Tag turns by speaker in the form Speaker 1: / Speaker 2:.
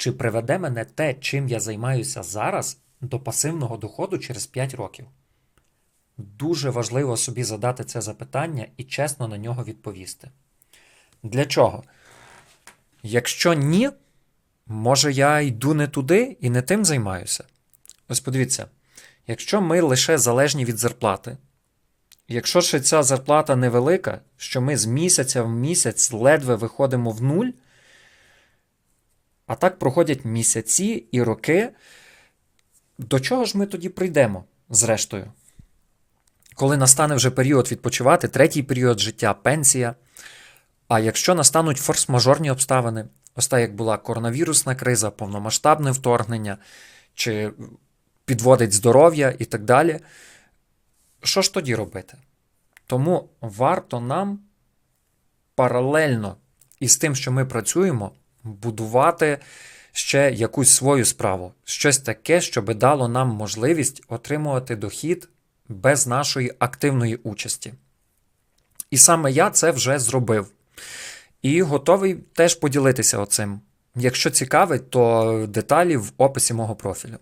Speaker 1: Чи приведе мене те, чим я займаюся зараз, до пасивного доходу через 5 років? Дуже важливо собі задати це запитання і чесно на нього відповісти. Для чого? Якщо ні, може я йду не туди і не тим займаюся. Ось подивіться, якщо ми лише залежні від зарплати, якщо ще ця зарплата невелика, що ми з місяця в місяць ледве виходимо в нуль, а так проходять місяці і роки, до чого ж ми тоді прийдемо, зрештою? Коли настане вже період відпочивати, третій період життя, пенсія. А якщо настануть форс-мажорні обставини, ось так як була коронавірусна криза, повномасштабне вторгнення, чи підводить здоров'я і так далі, що ж тоді робити? Тому варто нам паралельно із тим, що ми працюємо, будувати ще якусь свою справу, щось таке, що би дало нам можливість отримувати дохід без нашої активної участі. І саме я це вже зробив. І готовий теж поділитися оцим. Якщо цікавить, то деталі в описі мого профілю.